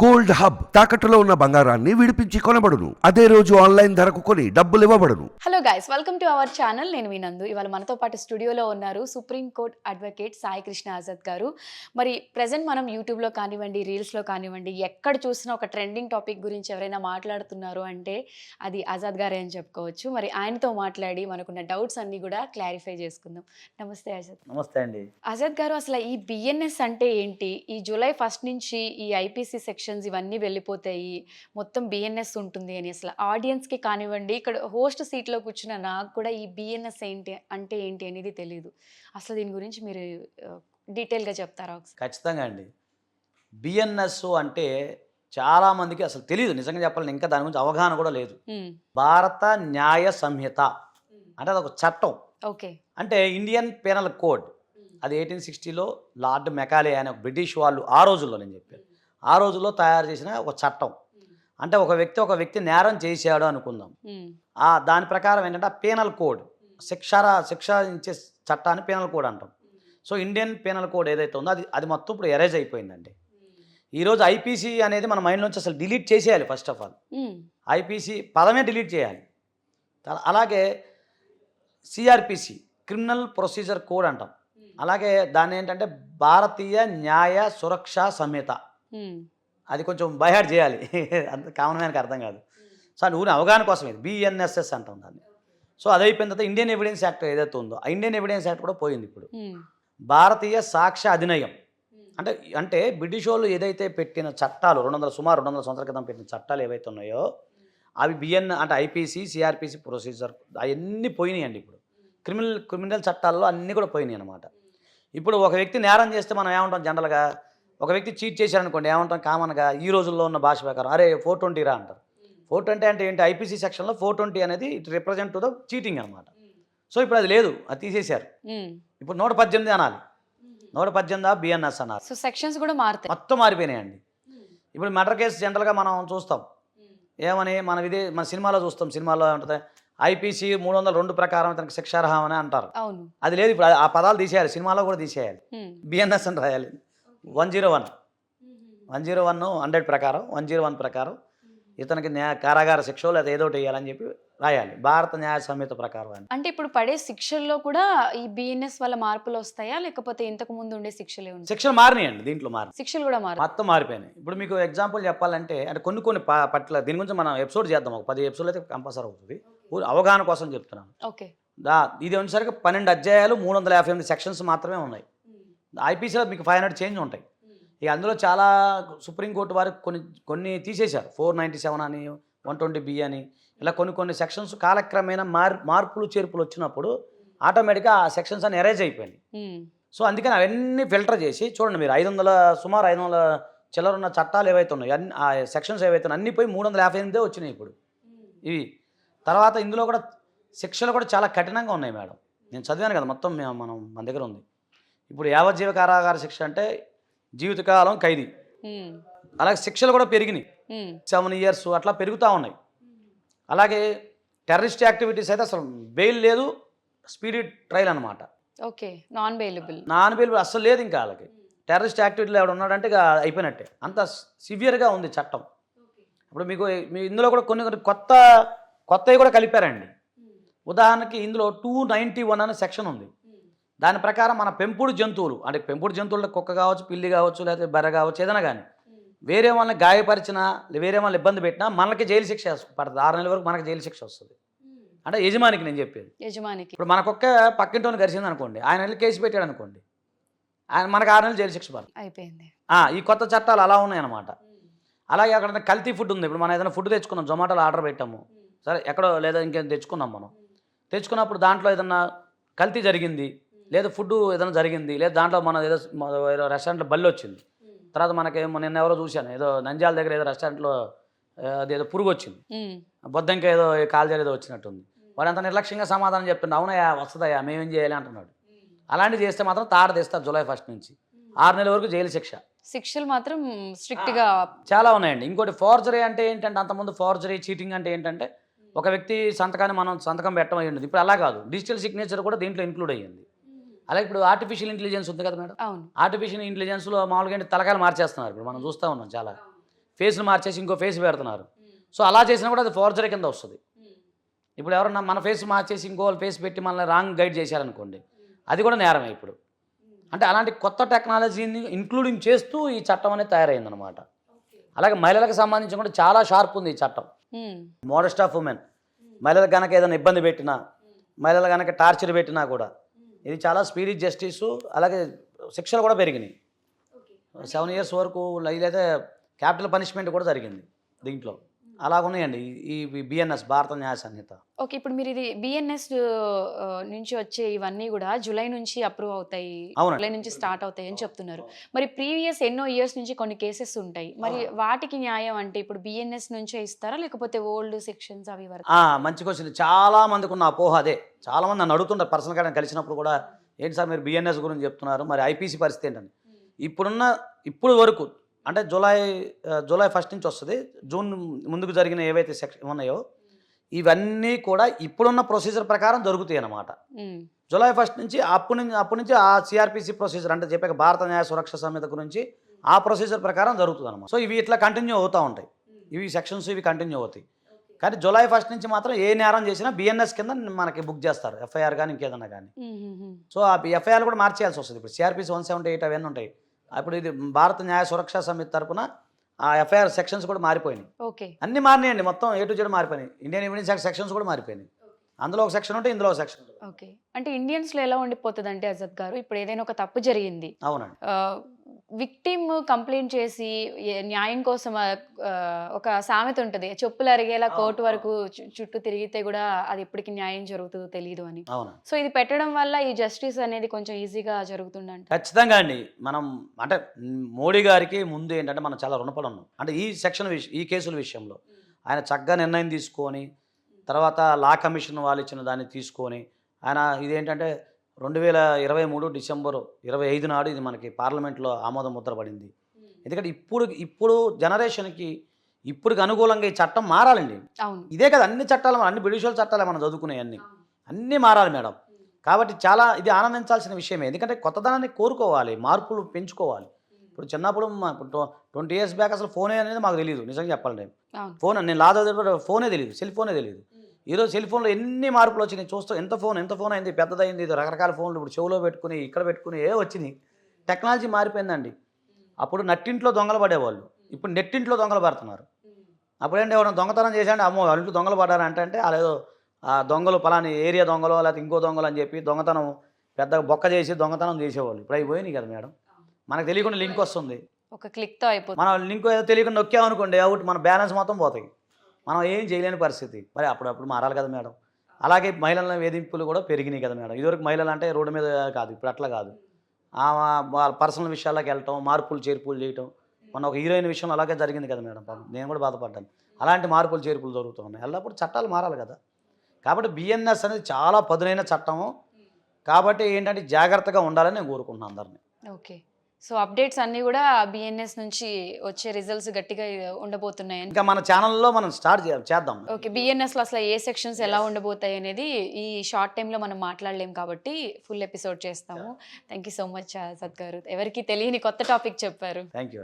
Gold hub తాకట్టులో ఉన్న బంగారాన్ని విడిపించి కొనబడును. అదే రోజు ఆన్లైన్ ధరకు కొని డబ్బులు ఇవ్వబడును. Hello guys welcome to our channel నేను వినందు ఇవాళ మనతో పాటు స్టూడియోలో ఉన్నారు supreme court advocate Sai Krishna Azad గారు. మరి ప్రజెంట్ మనం యూట్యూబ్లో కానివ్వండి రీల్స్లో కానివ్వండి ఎక్కడ చూసినా ఒక ట్రెండింగ్ టాపిక్ గురించి ఎవరైనా మాట్లాడుతున్నారు అంటే అది ఆజాద్ గారే అని చెప్పుకోవచ్చు. మరి ఆయనతో మాట్లాడి మనకున్న డౌట్స్ అన్ని కూడా క్లారిఫై చేసుకుందాం. నమస్తే ఆజాద్. నమస్తే అండి. ఆజాద్ గారు అసలు ఈ బిఎన్ఎస్ అంటే ఏంటి? ఈ జూలై ఫస్ట్ నుంచి ఈ ఐపీసీ సెక్షన్స్ ఇవన్నీ వెళ్ళిపోతాయి. మొత్తం బిఎన్ఎస్ ఉంటుంది అని అసలు ఆడియన్స్కి కానివ్వండి ఇక్కడ హోస్ట్ సీట్లో కూర్చున్న నాకు కూడా ఈ బిఎన్ఎస్ ఏంటి అంటే ఏంటి అనేది తెలియదు అసలు దీని గురించి మీరు డీటెయిల్గా చెప్తారా ఖచ్చితంగా అండి. బిఎన్ఎస్ అంటే చాలామందికి అసలు తెలియదు నిజంగా చెప్పాలని ఇంకా దాని గురించి అవగాహన కూడా లేదు. భారత న్యాయ సంహిత అంటే అదొక చట్టం. ఓకే. అంటే ఇండియన్ పెనల్ కోడ్. అది ఎయిటీన్ సిక్స్టీలో లార్డ్ మెకాలే అనే ఒక బ్రిటిష్ వాళ్ళు ఆ రోజుల్లో నేను చెప్పాను. ఆ రోజుల్లో తయారు చేసిన ఒక చట్టం. అంటే ఒక వ్యక్తి ఒక వ్యక్తి నేరం చేశాడు అనుకుందాం. ఆ దాని ప్రకారం ఏంటంటే పేనల్ కోడ్ శిక్షార శిక్ష ఇచ్చే చట్టాన్ని పేనల్ కోడ్ అంటాం. సో ఇండియన్ పేనల్ కోడ్ ఏదైతే ఉందో అది అది మొత్తం ఇప్పుడు ఎరేజ్ అయిపోయిందండి. ఈరోజు ఐపీసీ అనేది మన మైండ్ నుంచి అసలు డిలీట్ చేసేయాలి ఫస్ట్ ఆఫ్ ఆల్. ఐపీసీ పదమే డిలీట్ చేయాలి. అలాగే సిఆర్పిసి క్రిమినల్ ప్రొసీజర్ కోడ్ అంటాం. అలాగే దాన్ని ఏంటంటే భారతీయ న్యాయ సురక్ష సంహిత. అది కొంచెం బైహార్డ్ చేయాలి. అంత కామన్ మ్యాన్కి అర్థం కాదు. సో అది ఊరి అవగాహన కోసం ఇది. బిఎన్ఎస్ఎస్ అంటాం దాన్ని. సో అది అయిపోయిన తర్వాత ఇండియన్ ఎవిడెన్స్ యాక్ట్ ఏదైతే ఉందో ఆ ఇండియన్ ఎవిడెన్స్ యాక్ట్ కూడా పోయింది ఇప్పుడు. భారతీయ సాక్ష్య అధినయం. అంటే అంటే బ్రిటిష్ వాళ్ళు ఏదైతే పెట్టిన చట్టాలు రెండు వందల సుమారు రెండు వందల సంవత్సరాల క్రితం పెట్టిన చట్టాలు ఏవైతే ఉన్నాయో అవి బిఎన్ అంటే ఐపీసీ సిఆర్పిసి ప్రొసీజర్ అవన్నీ పోయినాయండి ఇప్పుడు. క్రిమినల్ క్రిమినల్ చట్టాల్లో అన్నీ కూడా పోయినాయి అనమాట ఇప్పుడు ఒక వ్యక్తి నేరం చేస్తే మనం ఏమంటాం జనరల్గా? ఒక వ్యక్తి చీట్ చేశారనుకోండి ఏమంటాం కామన్గా ఈ రోజుల్లో ఉన్న భాష ప్రకారం అరే ఫోర్ ట్వంటీ రా అంటారు. ఫోర్ ట్వంటీ అంటే ఏంటి? ఐపీసీ సెక్షన్లో ఫోర్ ట్వంటీ అనేది it represent to the cheating అనమాట సో ఇప్పుడు అది లేదు అది తీసేశారు. ఇప్పుడు నూట పద్దెనిమిది అనాలి. నూట పద్దెనిమిది బిఎన్ఎస్ అన్నారు సో సెక్షన్స్ కూడా మారుతాయి. మొత్తం మారిపోయినాయండి. ఇప్పుడు మర్డర్ కేసు జనరల్గా మనం చూస్తాం. ఏమని? మన ఇదే మన సినిమాలో చూస్తాం సినిమాలో ఏముంటుంది? ఐపీసీ మూడు వందల రెండు ప్రకారం ఇతనికి శిక్షార్హం అని అంటారు. అది లేదు ఇప్పుడు ఆ పదాలు తీసేయాలి సినిమాలో కూడా తీసేయాలి. బిఎన్ఎస్ అని రాయాలి. One zero one. One zero one hundred ప్రకారం వన్ జీరో వన్ ప్రకారం ఇతనికి న్యాయ కారాగార శిక్ష లేదా ఏదో ఒకటి వేయాలని చెప్పి రాయాలి. భారత న్యాయ సంహిత ప్రకారం అని. అంటే ఇప్పుడు పడే శిక్షల్లో కూడా ఈ బిఎన్ఎస్ వల్ల మార్పులు వస్తాయా? లేకపోతే ఇంతకు ముందు ఉండే శిక్షలే ఉంటాయి శిక్షలు మారినాయండి దీంట్లో మారి. శిక్షలు కూడా మారు. మొత్తం మారిపోయినాయి. ఇప్పుడు మీకు ఎగ్జాంపుల్ చెప్పాలంటే అంటే కొన్ని కొన్ని పట్ల దీని గురించి మనం ఎపిసోడ్ చేద్దాం. ఒక పది ఎపిసోడ్ అయితే కంపల్సరీ అవుతుంది. అవగాహన కోసం చెప్తున్నాను. ఓకే. ఇది వచ్చేసరికి పన్నెండు అధ్యాయాలు మూడు వందల యాభై ఎనిమిది సెక్షన్స్ మాత్రమే ఉన్నాయి. ఐపీసీలో మీకు ఫైవ్ హండ్రెడ్ చేంజ్ ఉంటాయి. ఇక అందులో చాలా సుప్రీంకోర్టు వారు కొన్ని కొన్ని తీసేశారు. ఫోర్ నైంటీ సెవెన్ అని వన్ ట్వంటీ బి అని ఇలా కొన్ని కొన్ని సెక్షన్స్ కాలక్రమేణా మార్ మార్పులు చేర్పులు వచ్చినప్పుడు ఆటోమేటిక్గా ఆ సెక్షన్స్ అని ఎరేజ్ అయిపోయినాయి. మ్మ్. సో అందుకని అవన్నీ ఫిల్టర్ చేసి చూడండి మీరు ఐదు వందల సుమారు ఐదు వందల చిల్లర ఉన్న చట్టాలు ఏవైతే ఉన్నాయో అన్ని ఆ సెక్షన్స్ ఏవైతే ఉన్నాయో అన్ని పోయి మూడు వందల యాభై ఎనిమిదే వచ్చినాయి ఇప్పుడు. ఇవి. తర్వాత ఇందులో కూడా శిక్షలు కూడా చాలా కఠినంగా ఉన్నాయి మేడం. నేను చదివాను కదా మొత్తం మనం మన దగ్గర ఉంది. ఇప్పుడు యావజ్జీవ కారాగార శిక్ష అంటే జీవితకాలం ఖైదీ. అలాగే శిక్షలు కూడా పెరిగినాయి. సెవెన్ ఇయర్స్ అట్లా పెరుగుతూ ఉన్నాయి. అలాగే టెర్రరిస్ట్ యాక్టివిటీస్ అయితే అసలు బెయిల్ లేదు స్పీడీ ట్రయల్ అనమాట okay non bailable non bail అస్సలు లేదు ఇంకా వాళ్ళకి. టెర్రరిస్ట్ యాక్టివిటీలో ఎవడు ఉన్నాడంటే ఇక అయిపోయినట్టే. అంత సివియర్గా ఉంది చట్టం. ఇప్పుడు మీకు మీ ఇందులో కూడా కొన్ని కొన్ని కొత్త కొత్తవి కూడా కలిపారండి. ఉదాహరణకి ఇందులో టూ నైంటీ వన్ అనే సెక్షన్ ఉంది. దాని ప్రకారం మన పెంపుడు జంతువులు అంటే పెంపుడు జంతువులు కుక్క కావచ్చు పిల్లి కావచ్చు లేకపోతే బర్రె కావచ్చు ఏదైనా కానీ వేరే వాళ్ళని గాయపరిచినా వేరే వాళ్ళని ఇబ్బంది పెట్టినా మనకి జైలు శిక్ష పడుతుంది. ఆరు నెలల వరకు మనకి జైలు శిక్ష వస్తుంది. అంటే యజమానికి నేను చెప్పేది. యజమానికి. ఇప్పుడు మనకొక్క పక్కింటోని గరిచింది అనుకోండి ఆయన వెళ్ళి కేసు పెట్టాడు అనుకోండి ఆయన మనకు ఆరు నెలలు జైలు శిక్ష పడుతుంది అయిపోయింది. ఈ కొత్త చట్టాలు అలా ఉన్నాయి అనమాట అలాగే అక్కడ కల్తీ ఫుడ్ ఉంది ఇప్పుడు మనం ఏదైనా ఫుడ్ తెచ్చుకున్నాం జొమాటోలో ఆర్డర్ పెట్టాము. సరే ఎక్కడో లేదా ఇంకేం తెచ్చుకున్నాం మనం. తెచ్చుకున్నప్పుడు దాంట్లో ఏదన్నా కల్తీ జరిగింది లేదా ఫుడ్ ఏదైనా జరిగింది లేదా దాంట్లో మన ఏదో ఏదో రెస్టారెంట్లో బల్లి వచ్చింది. తర్వాత మనకి నిన్న ఎవరో చూశాను ఏదో నంద్యాల దగ్గర ఏదో రెస్టారెంట్లో ఆ, అదేదో పురుగు వచ్చింది. బొద్దంక ఏదో కాల్జర్ ఏదో వచ్చినట్టుంది. వాడు అంత నిర్లక్ష్యంగా సమాధానం చెప్తుండే అవునయ్యా వస్తుందయ్యా మేమేం చేయాలి అంటున్నాడు. అలాంటివి చేస్తే మాత్రం తాడ తెస్తారు జూలై ఫస్ట్ నుంచి. ఆరు నెలల వరకు జైలు శిక్ష. శిక్షలు మాత్రం స్ట్రిక్ట్గా చాలా ఉన్నాయండి. ఇంకోటి ఫోర్జరీ అంటే ఏంటంటే అంతకుముందు ఫోర్జరీ చీటింగ్ అంటే ఏంటంటే ఒక వ్యక్తి సంతకాన్ని మనం సంతకం పెట్టడం అయ్యింది ఇప్పుడు అలా కాదు. డిజిటల్ సిగ్నేచర్ కూడా దీంట్లో ఇంక్లూడ్ అయ్యింది. అలాగే ఇప్పుడు ఆర్టిఫిషియల్ ఇంటెలిజెన్స్ ఉంది కదా మేడం? అవును. ఆర్టిఫిషియల్ ఇంటెలిజెన్స్లో మామూలుగా ఏంటి? తలకాయలు మార్చేస్తున్నారు ఇప్పుడు మనం చూస్తూ ఉన్నాం చాలా. ఫేస్లు మార్చేసి ఇంకో ఫేస్ పెడుతున్నారు. సో అలా చేసినా కూడా అది ఫోర్జరీ కింద వస్తుంది. ఇప్పుడు ఎవరన్నా మన ఫేస్ మార్చేసి ఇంకో ఫేస్ పెట్టి మనల్ని రాంగ్ గైడ్ చేశారనుకోండి అది కూడా నేరమే ఇప్పుడు. అంటే అలాంటి కొత్త టెక్నాలజీని ఇంక్లూడింగ్ చేస్తూ ఈ చట్టం అనేది తయారైందనమాట అలాగే మహిళలకు సంబంధించి కూడా చాలా షార్ప్ ఉంది ఈ చట్టం. మోడెస్ట్ ఆఫ్ ఉమెన్ మహిళలకు కనుక ఏదైనా ఇబ్బంది పెట్టినా మహిళలు కనుక టార్చర్ పెట్టినా కూడా ఇది చాలా స్పీడీ జస్టిస్ అలాగే శిక్షలు కూడా పెరిగినాయి. సెవెన్ ఇయర్స్ వరకు అయితే క్యాపిటల్ పనిష్మెంట్ కూడా జరిగింది దీంట్లో. అలాగున్నాయండి. ఈ బిఎన్ఎస్ భారత న్యాయ సంహిత. ఓకే ఇప్పుడు మీరు ఇది బిఎన్ఎస్ నుంచి వచ్చే ఇవన్నీ కూడా జూలై నుంచి అప్రూవ్ అవుతాయి. జూలై నుంచి స్టార్ట్ అవుతాయి అని చెప్తున్నారు. మరి ప్రీవియస్ ఎన్నో ఇయర్స్ నుంచి కొన్ని కేసెస్ ఉంటాయి. మరి వాటికి న్యాయం అంటే ఇప్పుడు బిఎన్ఎస్ నుంచే ఇస్తారా? లేకపోతే ఓల్డ్ సెక్షన్స్ అవి వరకు? మంచి క్వశ్చన్. చాలా మందికి ఉన్న అపోహ అదే. చాలా మంది నన్ను అడుగుతుంటారు పర్సనల్గా కలిసినప్పుడు కూడా ఏంటి సార్ మీరు బిఎన్ఎస్ గురించి చెప్తున్నారు? మరి ఐపీసీ పరిస్థితి ఏంటని? ఇప్పుడున్న ఇప్పుడు వరకు అంటే జూలై జూలై ఫస్ట్ నుంచి వస్తుంది. జూన్ ముందుకు జరిగిన ఏవైతే సెక్షన్ ఉన్నాయో ఇవన్నీ కూడా ఇప్పుడున్న ప్రొసీజర్ ప్రకారం జరుగుతాయి అన్నమాట. జూలై ఫస్ట్ నుంచి అప్పటి నుంచి అప్పటి నుంచి ఆ సిఆర్పిసి ప్రొసీజర్ అంటే చెప్పాక భారత న్యాయ సురక్ష సంహిత గురించి ఆ ప్రొసీజర్ ప్రకారం జరుగుతుంది అనమాట సో ఇవి ఇట్లా కంటిన్యూ అవుతూ ఉంటాయి. ఇవి సెక్షన్స్ ఇవి కంటిన్యూ అవుతాయి. కానీ జూలై ఫస్ట్ నుంచి మాత్రం ఏ నేరం చేసినా బిఎన్ఎస్ కింద మనకి బుక్ చేస్తారు. ఎఫ్ఐఆర్ కానీ ఇంకేదన్నా కానీ. సో ఆ ఎఫ్ఐఆర్ కూడా మార్చేయాల్సి వస్తుంది. ఇప్పుడు సిఆర్పిసి వన్ సెవెంటీ ఎయిట్ అవన్నీ ఉంటాయి. అప్పుడు ఇది భారత న్యాయ సురక్షా సమితి తరపున ఆ ఎఫ్ఐఆర్ సెక్షన్స్ కూడా మారిపోయినాయి. ఓకే. అన్ని మారినాయండి. మొత్తం ఏ టు జెడ్ మారిపోయినాయి. ఇండియన్ ఎవిడెన్స్ సెక్షన్స్ కూడా మారిపోయినాయి. అందులో ఒక సెక్షన్ ఉంటే ఇందులో ఒక సెక్షన్ ఓకే. అంటే ఇండియన్స్లో ఎలా ఉండిపోతుంది అంటే అజద్ గారు ఇప్పుడు ఏదైనా ఒక తప్పు జరిగింది. అవునండి. విక్టిమ్ కంప్లైంట్ చేసి న్యాయం కోసం ఒక సామెత ఉంటుంది. చెప్పులు అరిగేలా కోర్టు వరకు చుట్టూ తిరిగితే కూడా అది ఎప్పటికి న్యాయం జరుగుతుందో తెలియదు అని. అవును. సో ఇది పెట్టడం వల్ల ఈ జస్టిస్ అనేది కొంచెం ఈజీగా జరుగుతుందంట. ఖచ్చితంగా అండి. మనం అంటే మోడీ గారికి ముందు ఏంటంటే మనం చాలా రుణపడి ఉన్నాం. అంటే ఈ సెక్షన్ ఈ కేసుల విషయంలో ఆయన చక్కగా నిర్ణయం తీసుకొని తర్వాత లా కమిషన్ వాళ్ళు ఇచ్చిన దాన్ని తీసుకొని ఆయన ఇదేంటంటే రెండు వేల ఇరవై మూడు డిసెంబరు ఇరవై ఐదు నాడు ఇది మనకి పార్లమెంట్లో ఆమోద ముద్ర పడింది. ఎందుకంటే ఇప్పుడు ఇప్పుడు జనరేషన్కి ఇప్పుడుకి అనుకూలంగా ఈ చట్టం మారాలండి. ఇదే కదా అన్ని చట్టాలు అన్ని బ్రిటిష్ చట్టాలే మనం చదువుకునే అన్ని. అన్నీ మారాలి మేడం. కాబట్టి చాలా ఇది ఆనందించాల్సిన విషయమే. ఎందుకంటే కొత్తదనాన్ని కోరుకోవాలి మార్పులు పెంచుకోవాలి. ఇప్పుడు చిన్నప్పుడు మా- ఇప్పుడు ట్వంటీ ఇయర్స్ బ్యాక్ అసలు ఫోనే అనేది మాకు తెలియదు నిజంగా చెప్పాలంటే. ఫోన్ నేను లాదా ఫోనే తెలియదు సెల్ ఫోనే తెలియదు ఈరోజు సెల్ ఫోన్లో ఎన్ని మార్పులు వచ్చినాయి చూస్తూ ఎంత ఫోన్ ఎంత ఫోన్ అయింది? పెద్దదైంది. ఇది రకరకాల ఫోన్లు ఇప్పుడు చెవులో పెట్టుకుని ఇక్కడ పెట్టుకుని ఏ వచ్చినాయి? టెక్నాలజీ మారిపోయిందండి. అప్పుడు నట్టింట్లో దొంగలు పడేవాళ్ళు. ఇప్పుడు నెట్టింట్లో దొంగలు పడుతున్నారు. అప్పుడేంటి ఎవరైనా దొంగతనం చేశాండి అమ్మో వాళ్ళ ఇంట్లో దొంగలు పడ్డారు అంటే అదేదో ఆ దొంగలు పలాని ఏరియా దొంగలు లేకపోతే ఇంకో దొంగలు అని చెప్పి దొంగతనం పెద్ద బొక్క చేసి దొంగతనం చేసేవాళ్ళు. ఇప్పుడు అవి పోయినాయి కదా మేడం. మనకు తెలియకుండా లింక్ వస్తుంది. ఒక క్లిక్తో అయిపోతుంది. మనం లింక్ ఏదో తెలియకుండా నొక్కామనుకోండి అవుట్ మన బ్యాలెన్స్ మొత్తం పోతాయి. మనం ఏం చేయలేని పరిస్థితి. మరి అప్పుడప్పుడు మారాలి కదా మేడం. అలాగే మహిళల వేధింపులు కూడా పెరిగినాయి కదా మేడం. ఇదివరకు మహిళలు అంటే రోడ్డు మీద కాదు ఇప్పుడు అట్లా కాదు. వాళ్ళ పర్సనల్ విషయాల్లోకి వెళ్ళటం మార్పులు చేర్పులు చేయటం మొన్న ఒక హీరోయిన్ విషయం అలాగే జరిగింది కదా మేడం పాపం. నేను కూడా బాధపడ్డాను. అలాంటి మార్పులు చేర్పులు జరుగుతూ ఉన్నాయి ఎల్లప్పుడు చట్టాలు మారాలి కదా. కాబట్టి బిఎన్ఎస్ అనేది చాలా పదునైన చట్టము. కాబట్టి ఏంటంటే జాగ్రత్తగా ఉండాలని నేను కోరుకుంటున్నాను అందరినీ. ఓకే. సో అప్డేట్స్ అన్ని కూడా బిఎన్ఎస్ నుంచి వచ్చే రిజల్ట్స్ గట్టిగా ఉండబోతున్నాయి ఇంకా మన ఛానల్లో మనం స్టార్ట్ చేద్దాం. ఓకే బిఎన్ఎస్లో అసలు ఏ సెక్షన్స్ ఎలా ఉండబోతాయి అనేది ఈ షార్ట్ టైంలో మనం మాట్లాడలేం కాబట్టి ఫుల్ ఎపిసోడ్ చేస్తాము. థ్యాంక్ యూ సో మచ్ సత్ గారు ఎవరికి తెలియని కొత్త టాపిక్ చెప్పారు. Thank you